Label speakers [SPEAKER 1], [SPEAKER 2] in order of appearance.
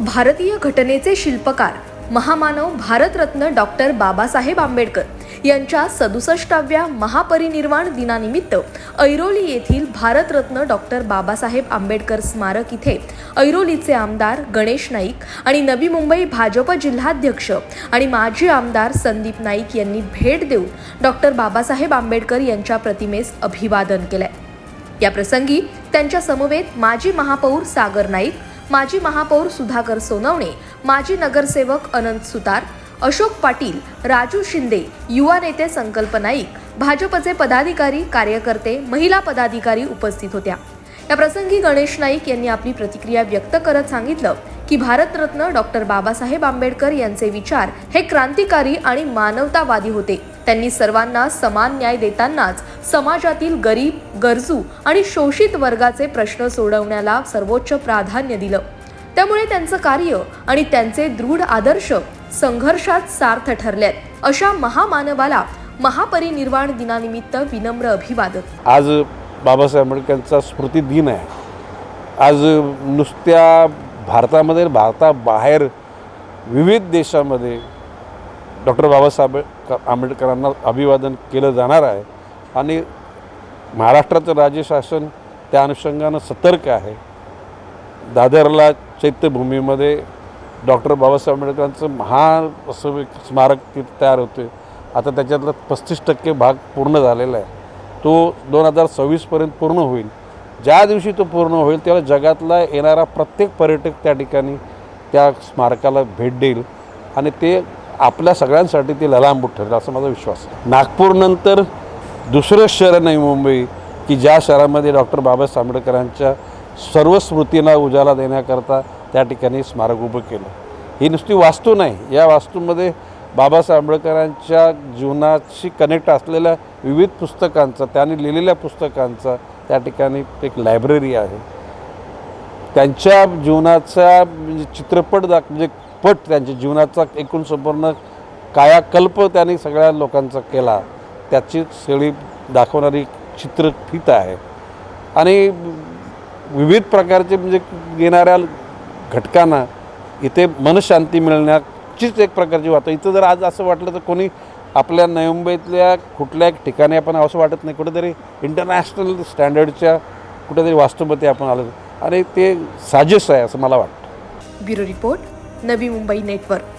[SPEAKER 1] भारतीय घटनेचे शिल्पकार महामानव भारतरत्न डॉक्टर बाबासाहेब आंबेडकर यांच्या सदुसष्टाव्या महापरिनिर्वाण दिनानिमित्त ऐरोली येथील भारतरत्न डॉक्टर बाबासाहेब आंबेडकर स्मारक इथे ऐरोलीचे आमदार गणेश नाईक आणि नवी मुंबई भाजप जिल्हाध्यक्ष आणि माजी आमदार संदीप नाईक यांनी भेट देऊन डॉक्टर बाबासाहेब आंबेडकर यांच्या प्रतिमेस अभिवादन केलंय. या प्रसंगी त्यांच्या समवेत माजी महापौर सागर नाईक माजी महापौर सुधाकर सोनवणे माजी नगरसेवक अनंत सुतार अशोक पाटील राजू शिंदे युवा नेते संकल्प नाईक भाजपचे पदाधिकारी कार्यकर्ते महिला पदाधिकारी उपस्थित होत्या. या प्रसंगी गणेश नाईक यांनी आपली प्रतिक्रिया व्यक्त करत सांगितलं की भारतरत्न डॉक्टर बाबासाहेब आंबेडकर यांचे विचार हे क्रांतिकारी आणि मानवतावादी होते. त्यांनी सर्वांना समान न्याय देतानाच समाजातील गरीब गरजू आणि शोषित वर्गाचे प्रश्न सोडवण्याला सर्वोच्च प्राधान्य दिलं. त्यामुळे त्यांचं कार्य आणि त्यांचे दृढ आदर्श संघर्षात सार्थ ठरलेत. अशा महामानवाला महापरिनिर्वाण दिनानिमित्त विनम्र अभिवादन.
[SPEAKER 2] आज बाबासाहेब आंबेडकरांचा स्मृती दिन आहे. आज नुसत्या भारतामध्ये भारताबाहेर विविध देशामध्ये डॉक्टर बाबासाहेब आंबेडकरांना अभिवादन केलं जाणार आहे. आणि महाराष्ट्राचं राज्य शासन त्या अनुषंगानं सतर्क आहे. दादरला चैत्यभूमीमध्ये डॉक्टर बाबासाहेब आंबेडकरांचं महान असं एक स्मारक तिथं तयार होते आता त्याच्यातला पस्तीस टक्के भाग पूर्ण झालेला आहे. तो दोन हजार सव्वीसपर्यंत पूर्ण होईल. ज्या दिवशी तो पूर्ण होईल तेव्हा जगातला येणारा प्रत्येक पर्यटक त्या ठिकाणी त्या स्मारकाला भेट देईल. आणि ते आपल्या सगळ्यांसाठी ते ललांबूट ठरेल असा माझा विश्वास आहे. नागपूरनंतर दुसरं शहर नाही मुंबई की ज्या शहरामध्ये डॉक्टर बाबासाहेब आंबेडकरांच्या सर्व स्मृतींना उजाला देण्याकरता त्या ठिकाणी स्मारक उभं केलं. ही नुसती वास्तू नाही. या वास्तूमध्ये बाबासाहेब आंबेडकरांच्या जीवनाशी कनेक्ट असलेल्या विविध पुस्तकांचा त्यांनी लिहिलेल्या पुस्तकांचा त्या ठिकाणी एक लायब्ररी आहे. त्यांच्या जीवनाचा म्हणजे चित्रपट दाख म्हणजे पट त्यांच्या जीवनाचा एकूण संपूर्ण कायाकल्प त्यांनी सगळ्या लोकांचा केला. त्याची सगळी दाखवणारी चित्रफित आहे. आणि विविध प्रकारचे म्हणजे येणाऱ्या घटकांना इथे मनशांती मिळण्याचीच एक प्रकारची वाटतं इथं जर आज असं वाटलं तर कोणी आपल्या नवी मुंबईतल्या कुठल्या एक ठिकाणी आपण असं वाटत नाही कुठेतरी इंटरनॅशनल स्टँडर्डच्या कुठेतरी वास्तवमध्ये आपण आलो. आणि ते साजेस आहे असं मला वाटतं.
[SPEAKER 1] Bureau report Navi Mumbai network.